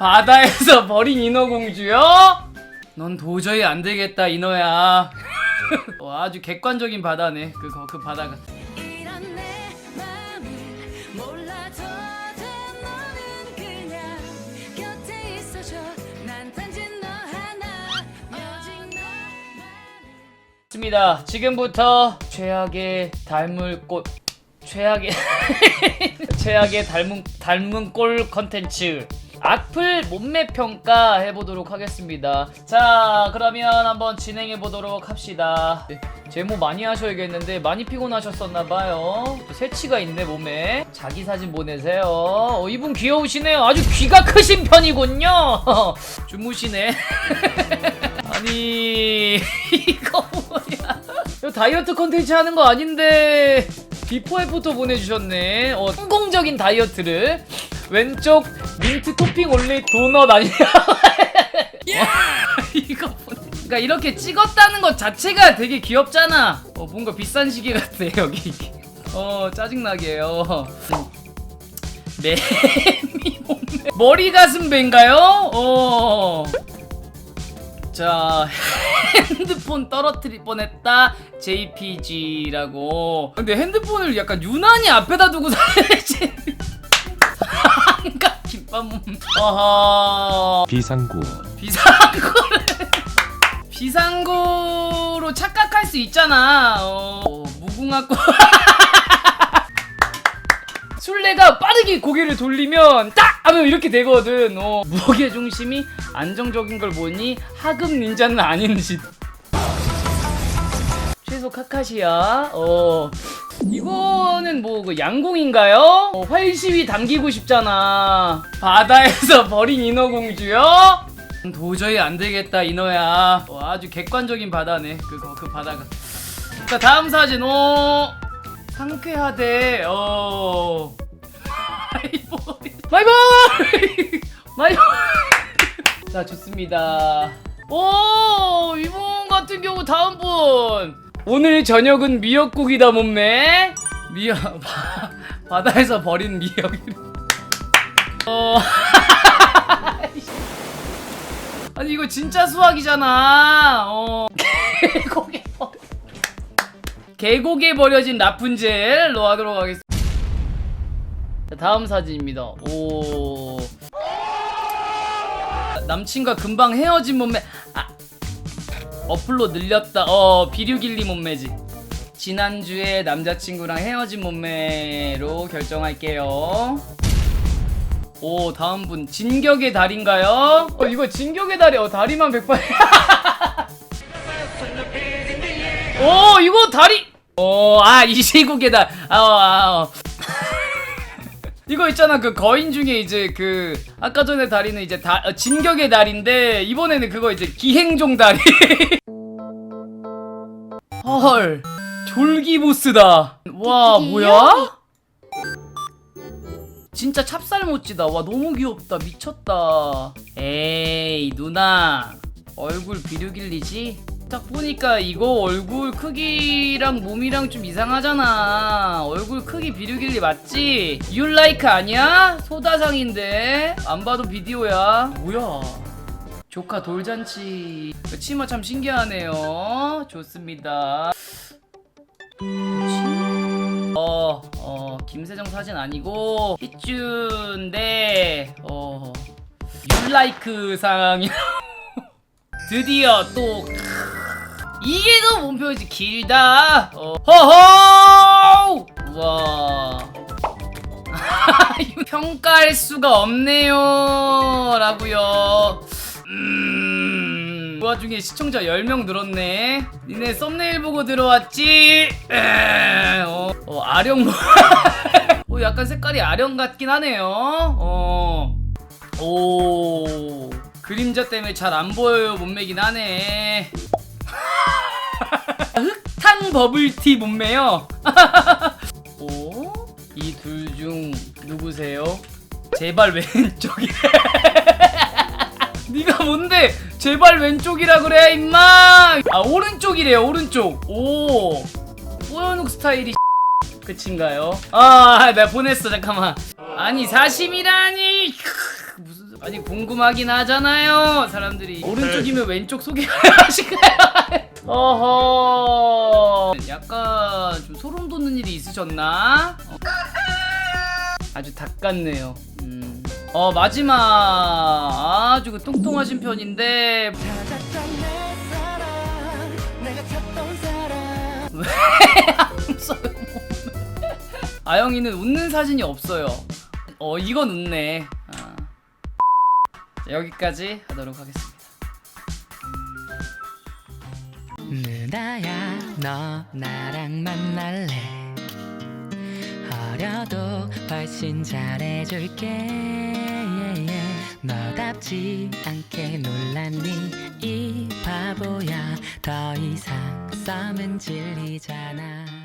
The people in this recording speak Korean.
바다에서 버린 인어공주요? 넌 도저히 안 되겠다 인어야. 어, 아주 객관적인 바다네. 그, 거- 그 바다가. 이런 내 맘을 몰라도 돼 너는 그냥 곁에 있어줘 난 단지 너 하나 오직 너만을 좋습니다. 지금부터 최악의 닮을 꽃 최악의 최악의 닮은 닮은 꼴 컨텐츠 악플 몸매 평가 해보도록 하겠습니다. 자, 그러면 한번 진행해 보도록 합시다. 네, 제모 많이 하셔야겠는데 많이 피곤하셨었나봐요. 또 새치가 있네 몸에. 자기 사진 보내세요. 어, 이분 귀여우시네요. 아주 귀가 크신 편이군요. 주무시네. 아니 이거 뭐야? 이거 다이어트 컨텐츠 하는 거 아닌데 비포 애프터 보내주셨네. 어, 성공적인 다이어트를 왼쪽 민트 토핑 올리 도넛 아니야? 어, 이거 보내. 그러니까 이렇게 찍었다는 것 자체가 되게 귀엽잖아. 어, 뭔가 비싼 시계 같아 여기. 어 짜증나게 요. 매미 몸매 머리 가슴 배인가요? 어. 자 핸드폰 떨어뜨릴 뻔했다 JPG라고 근데 핸드폰을 약간 유난히 앞에다 두고 살지 몸 어허 비상구 비상구를 비상구로 착각할 수 있잖아 어, 무궁화꽃 술래가 빠르게 고개를 돌리면 딱 하면 이렇게 되거든. 어, 무게 중심이 안정적인 걸 보니 하급 닌자는 아닌지. 최소 카카시야. 어. 이거는 뭐 그 양궁인가요? 어, 활시위 당기고 싶잖아. 바다에서 버린 인어공주요? 도저히 안 되겠다 인어야. 어, 아주 객관적인 바다네. 그, 거- 그 바다가. 자 다음 사진. 어. 상쾌하대. 어. 마이보이. 마이보이. 마이보이. 자 좋습니다. 오 이분 같은 경우 다음 분. 오늘 저녁은 미역국이다 몸매. 미역 바, 바다에서 버린 미역. 어. 아니 이거 진짜 수학이잖아. 어. 계곡에 버려. 계곡에 버려진 라푼젤로 하도록 하겠습니다. 자, 다음 사진입니다. 오. 남친과 금방 헤어진 몸매. 아. 어플로 늘렸다. 어, 비류길리 몸매지. 지난주에 남자친구랑 헤어진 몸매로 결정할게요. 오, 다음 분. 진격의 달인가요? 어, 이거 진격의 달이, 어, 다리만 108. 오, 이거 다리. 오, 아, 이 시국의 달. 아, 아, 아. 이거 있잖아 그 거인 중에 이제 그 아까 전에 다리는 이제 다 어, 진격의 달인데 이번에는 그거 이제 기행종 다리. 헐 졸기보스다. 와 뭐야? 진짜 찹쌀모찌다. 와 너무 귀엽다. 미쳤다. 에이 누나. 얼굴 비류길리지? 딱 보니까 이거 얼굴 크기랑 몸이랑 좀 이상하잖아. 얼굴 크기 비류길리 맞지? 유라이크 아니야? 소다상인데. 안 봐도 비디오야. 뭐야? 조카 돌잔치. 그 치마 참 신기하네요. 좋습니다. 어, 어, 김세정 사진 아니고 희준데 어, 유라이크 상이 드디어 또 이게 더 몸표지 길다. 어. 허허. 와. 평가할 수가 없네요.라고요. 음. 그 와중에 시청자 10명 늘었네. 니네 썸네일 보고 들어왔지? 에, 어, 어 아령 어, 약간 색깔이 아령 같긴 하네요. 어. 오. 그림자 때문에 잘 안 보여요 몸매긴 하네. 흑탕 버블티 몸매요. 오? 이 둘 중 누구세요? 제발 왼쪽이. 네가 뭔데? 제발 왼쪽이라 그래 임마. 아 오른쪽이래요 오른쪽. 오. 뽀연욱 스타일이 끝인가요? 아 내가 보냈어 잠깐만. 아니 사심이라니. 무슨 아니 궁금하긴 하잖아요 사람들이 오른쪽이면 왼쪽 소개하실까요? 어허 약간 좀 소름 돋는 일이 있으셨나? 어. 아주 닭 같네요 음. 어 마지막 아주 그 뚱뚱하신 편인데 아영이는 웃는 사진이 없어요 어 이건 웃네 아. 자, 여기까지 하도록 하겠습니다 누나야 너 나랑 만날래? 어려도 훨씬 잘해줄게. Yeah, yeah. 너답지 않게 놀랐니 이 바보야. 더 이상 썸은 질리잖아